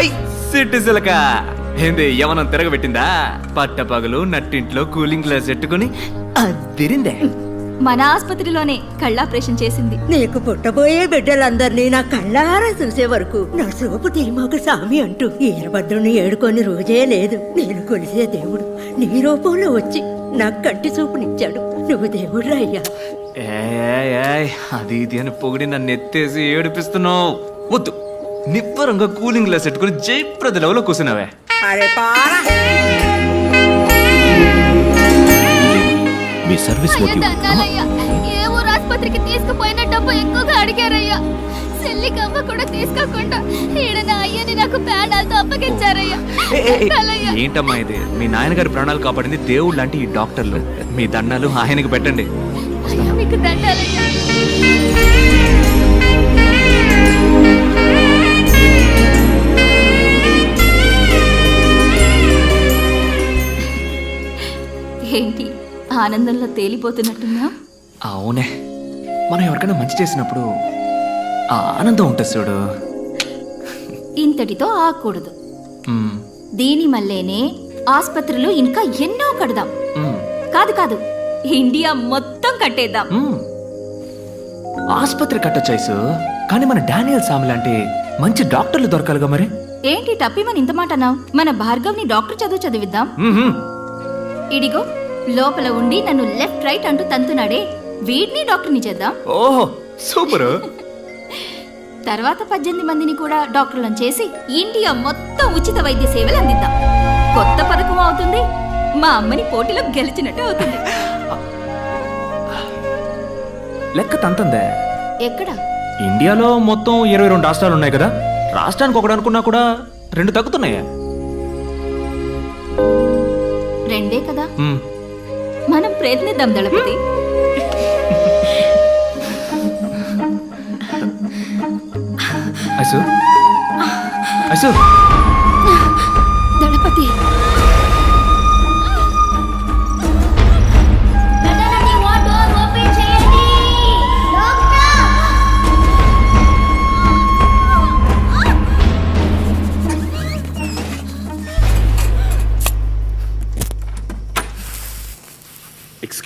I సిట్టి సిలక ఏంది యవనం తిరగబెట్టిందా? పట్టపగలు నట్టింట్లో కూలింగ్ గ్లాస్ పెట్టుకుని అదిరిందే మన ఆసుపత్రిలోనే కళ్ళాపరేషన్ చేసింది. నీకు పుట్టబోయే బిడ్డలందరినీ నా కళ్ళారా చూసే వరకు నా సోపు తీమాకు సామి అంటూ ఈరభద్రుని ఏడుకొని రోజే లేదు. నేను కొలిసే దేవుడు నీ రూపంలో వచ్చి నాకు కంటి చూపునిచ్చాడు. నువ్వు దేవుడు అయ్యా ఏయ్, ఏయ్, అది ఇది అని పొగిడి నన్ను ఎత్తేసి ఏడిపిస్తున్నావు. వద్దు. నిబ్బరంగా కూలింగ్ గ్లాస్ పెట్టుకుని జయప్రద లెవెల్లో కూర్చున్నావే. మీ సర్వీస్ అయ్యో మోటివ్ ఏ ఊరు ఆసుపత్రికి తీసుకుపోయిన డబ్బు ఎక్కువగా అడిగారయ్యా. సెల్లికమ్మ కూడా తీసుకోకుండా ఈడ నా అయ్యని నాకు పేడాలతో అప్పగించారయ్యా. ఏంటమ్మా ఇది? మీ నాయనగారి ప్రాణాలు కాపాడింది దేవుడు లాంటి ఈ డాక్టర్లు. మీ దండాలు ఆయనకి పెట్టండి. మీకు దండాలయ్యా. ఏంటి? ఆనందంలో తేలిపోతున్నట్టున్నా అవునే. మనం ఎవరికైనా మంచి చేసినప్పుడు ఆ ఆనందం ఉంటుంది చూడు. ఇంతటితో ఆగకూడదు. మ్మ్, దీని మల్లేనే ఆసుపత్రులు ఇంకా ఎన్నో కడదాం. మ్మ్, కాదు కాదు. ఇండియా మొత్తం కట్టేద్దాం. మ్మ్. ఆసుపత్రి కట్టొచ్చాయిసు కానీ మన డానియల్ సామి లాంటి మంచి డాక్టర్లు దొరకాలిగా మరి. ఏంటి టప్పిమని ఇంత మాట అన్నావు? మన భార్గవ్ని డాక్టర్ చదువు చదివిద్దాం. ఇడిగో. లోపల ఉండి నన్ను లెఫ్ట్ రైట్ అంటూ తంతున్నాడే వీడిని డాక్టర్ని చేద్దాం. ఓహో సూపర్. తర్వాత పద్దెనిమిది మందిని కూడా డాక్టర్లను చేసి ఇండియా మొత్తం ఉచిత వైద్య సేవలు అందిద్దాం. కొత్త పథకం అవుతుంది. మా అమ్మని పోటీలో గెలిచినట్టు అవుతుంది. లెక్క తంతందే. ఎక్కడ? ఇండియాలో మొత్తం ఇరవై రెండు రాష్ట్రాలు ఉన్నాయి కదా. రాష్ట్రానికి ఒకటి అనుకున్నా కూడా రెండు తగ్గుతున్నాయా. రెండే కదా? మ్మ్. మనం ప్రయత్నిద్దాం దళపతి. అసు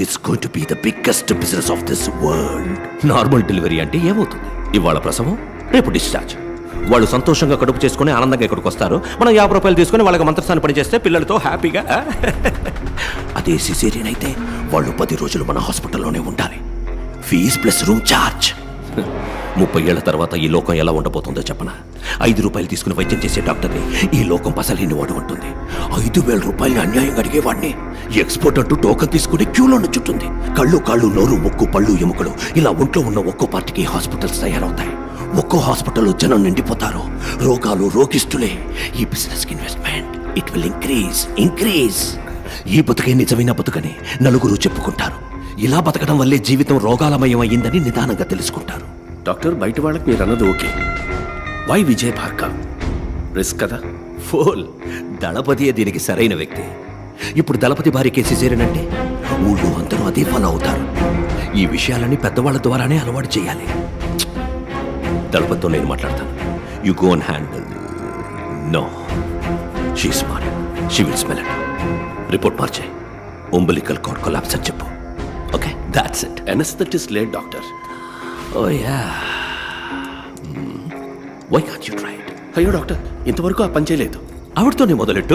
it's going to be the biggest business of this world normal delivery అంటే ఏమవుతుంది? ఇవాళ ప్రసవం రేపు డిశ్చార్జ్ వాళ్ళు సంతోషంగా కడుపు చేసుకుని ఆనందంగా ఇక్కడికి వస్తారు. మనం యాభై రూపాయలు తీసుకుని వాళ్ళకి మంత్రస్థానం పని చేస్తే పిల్లలతో హ్యాపీగా అదే సిసేరియన్ అయితే వాళ్ళు పది రోజులు మన హాస్పిటల్లోనే ఉండాలి. ఫీజ్ ప్లస్ రూమ్ ఛార్జ్ ముప్పై ఏళ్ళ తర్వాత ఈ లోకం ఎలా ఉండబోతుందో చెప్పనా? ఐదు రూపాయలు తీసుకుని వైద్యం చేసే డాక్టర్ని ఈ లోకం పసలేని వాడు ఉంటుంది ఐదు వేల రూపాయలు అన్యాయం అడిగేవాడిని. ఎక్స్పోర్ట్ అంటూ టోకన్ తీసుకుని క్యూలో చుట్టుంది కళ్ళు కాళ్ళు నోరు ముక్కు పళ్ళు ఎముకలు ఇలా ఒంట్లో ఉన్న ఒక్కో పార్టీకి హాస్పిటల్స్ తయారవుతాయి. ఒక్కో హాస్పిటల్లో జనం నిండిపోతారు. రోగాలు రోగిస్తులే. ఈ business investment. It will increase increase. ఈ బతుకే నిజమైన బతుకని నలుగురు చెప్పుకుంటారు. ఇలా బతకడం వల్లే జీవితం రోగాలమయం అయ్యిందని నిదానంగా తెలుసుకుంటారు. డాక్టర్ బయట వాళ్ళకి మీరు అన్నది okay. Why Vijay Bhargav? Risk కదా? ఫోల్. దళపతియే దీనికి సరైన వ్యక్తి. ఇప్పుడు దళపతి భార్య కేసి చేరినంటే ఊళ్ళో అందరూ అదే ఫాలో అవుతారు. ఈ విషయాలని పెద్దవాళ్ళ ద్వారానే అలవాటు చేయాలి. దళపతితో నేను మాట్లాడతాను. You go and handle no she smart she will smell report మార్చే. ఉంబలికల్ కార్డ్ కొలాప్స్ అని చెప్పు. Okay that's it anaesthetist late doctor. Oh yeah why can't you try it అయ్యో డాక్టర్ ఇంతవరకు ఆ పని చేయలేదు. ఆవిడతోనే మొదలెట్టు?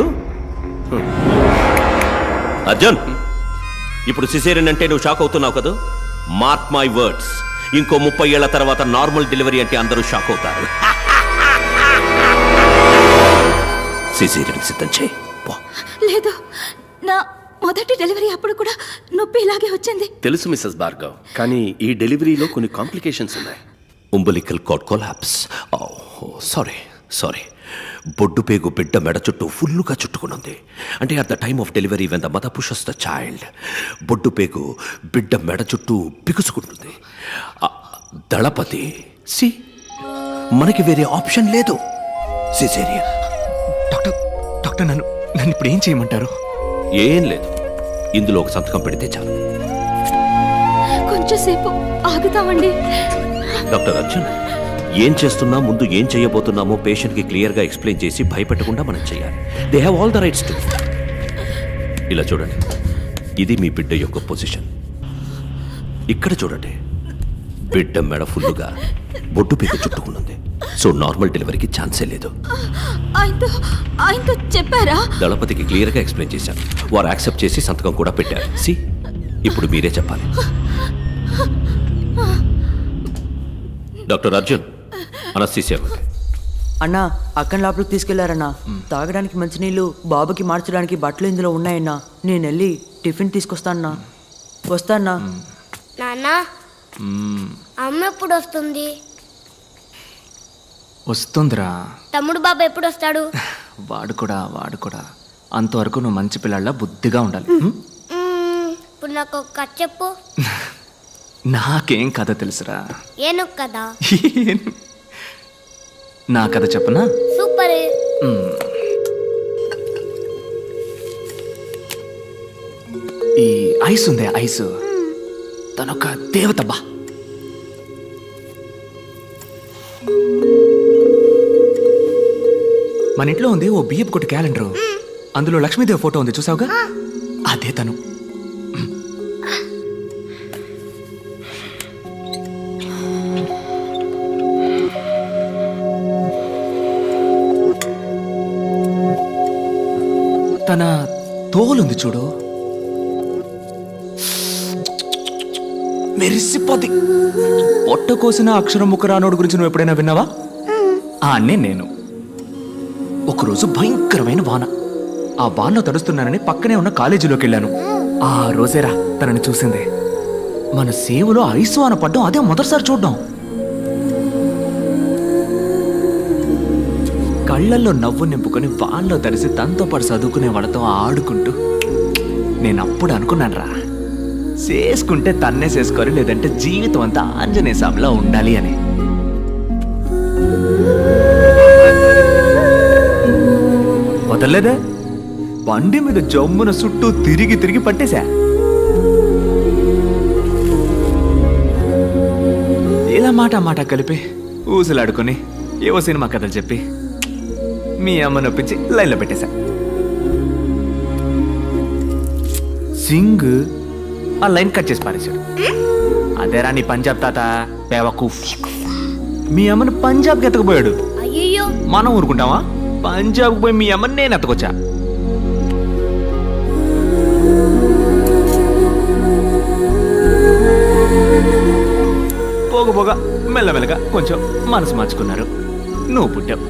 అర్జున్ ఇప్పుడు సిసేరియన్ అంటే నువ్వు షాక్ అవుతున్నావు కదా? మార్క్ మై వర్డ్స్ ఇంకో ముప్పై ఏళ్ళ తర్వాత నార్మల్ డెలివరీ అంటే అందరూ షాక్ అవుతారు. సిసేరియన్ సిద్ధం చేయి. పో. లేదు. నా మొదటి డెలివరీ అప్పుడు కూడా నొప్పి ఇలాగే వచ్చింది. తెలుసు మిస్సెస్ భార్గవ్ కానీ ఈ డెలివరీలో కొన్ని కాంప్లికేషన్స్ ఉన్నాయి. Umbilical cord collapse. Oh, sorry, sorry. బొడ్డు పేగు బిడ్డ మెడ చుట్టూ ఫుల్లుగా చుట్టుకునుంది. అంటే at the time of delivery when the mother pushes the child బొడ్డు పేగు బిడ్డ మెడ చుట్టూ బిగుసుకుంటుంది. ఆ, దళపతి సి మనకి వేరే ఆప్షన్ లేదు. సిసేరియన్ డాక్టర్ డాక్టర్ నన్ను నన్ను ఇప్పుడు ఏం చేయమంటారు? ఏం లేదు. ఇందులో ఒక సంతకం పెడితే చాలు. కొంచెంసేపు ఆగుతామండి. డాక్టర్ అర్జున్ ఏం చేస్తున్నా ముందు ఏం చేయబోతున్నామో పేషెంట్కి క్లియర్గా ఎక్స్ప్లెయిన్ చేసి భయపెట్టకుండా మనం చేయాలి. They have all the rights to ఇలా చూడండి. ఇది మీ బిడ్డ యొక్క పొజిషన్. ఇక్కడ చూడండి. బిడ్డ మెడ ఫుల్లుగా బొడ్డు పీక చుట్టుకున్నది సో నార్మల్ డెలివరీకి ఛాన్సే లేదు. ఆయనతో ఆయనతో చెప్పారా? దళపతికి క్లియర్గా ఎక్స్ప్లెయిన్ చేశాను. వారు యాక్సెప్ట్ చేసి సంతకం కూడా పెట్టారు. సి ఇప్పుడు మీరే చెప్పాలి. డాక్టర్ అర్జున్ అనస్థిసియా ఇవ్వండి. అన్నా అక్కని లోపలికి తీసుకెళ్ళారన్నా. తాగడానికి మంచినీళ్ళు బాబుకి మార్చడానికి బట్టలు ఇందులో ఉన్నాయన్నా. నేను వెళ్ళి టిఫిన్ తీసుకొస్తానన్నా వస్తానా నాన్న అమ్మ ఎప్పుడు వస్తుంది? వస్తుందిరా. తమ్ముడు బాబు ఎప్పుడు వస్తాడు వాడు కూడా వాడు కూడా అంతవరకు నువ్వు మంచి పిల్లల్లా బుద్ధిగా ఉండాలి. ఇప్పుడు నాకు ఒక కథ చెప్పు. నాకేం కథ తెలుసురా? ఏనుగు కదా నా కథ చెప్పనా? సూపర్. ఈ ఐస్. ఉందే ఐస్ తనొక దేవత బా. మన ఇంట్లో ఉంది ఓ బియ్యపు కొట్టు క్యాలెండర్. అందులో లక్ష్మీదేవి ఫోటో ఉంది చూసావుగా? అదే తను. తన తోలుంది చూడు. మెరిసిపోతి పొట్ట కోసిన అక్షరం ముఖరానోడు గురించి నువ్వు ఎప్పుడైనా విన్నావా? ఆ అన్నే నేను. ఒకరోజు భయంకరమైన వాన. ఆ వానలో తడుస్తున్నానని పక్కనే ఉన్న కాలేజీలోకి వెళ్ళాను. ఆ రోజేరా తనని చూసింది. మన సేవలో ఐస్ వాన పడ్డం అదే మొదటిసారి చూడ్డం. కళ్ళల్లో నవ్వు నింపుకొని వాన్లో తడిసి తనతో పాటు చదువుకునే వాళ్ళతో ఆడుకుంటూ నేను అప్పుడు అనుకున్నాను రా. చేసుకుంటే తన్నే చేసుకోరు లేదంటే జీవితం అంతా ఆంజనేయ స్వామిలో ఉండాలి అని. వదలలేదే బండి మీద జమ్మున చుట్టూ తిరిగి తిరిగి పట్టేశా? ఇలా మాట మాట కలిపి? ఊసులాడుకొని ఏవో సినిమా కథలు చెప్పి మీ అమ్మ నొప్పించి లైన్లో పెట్టేశా. సింగ్ ఆ లైన్ కట్ చేసి పారేశాడు. అదేరా నీ పంజాబ్ తాత బేవకూఫ్ మీ అమ్మని పంజాబ్కి ఎత్తకపోయాడు. అయ్యో మనం ఊరుకుంటావా పంజాబ్కి పోయి మీ అమ్మని నేను ఎత్తకొచ్చా? పోగ పోగా మెల్లమెల్లగా కొంచెం మనసు మార్చుకున్నారు. నువ్వు పుట్టావు.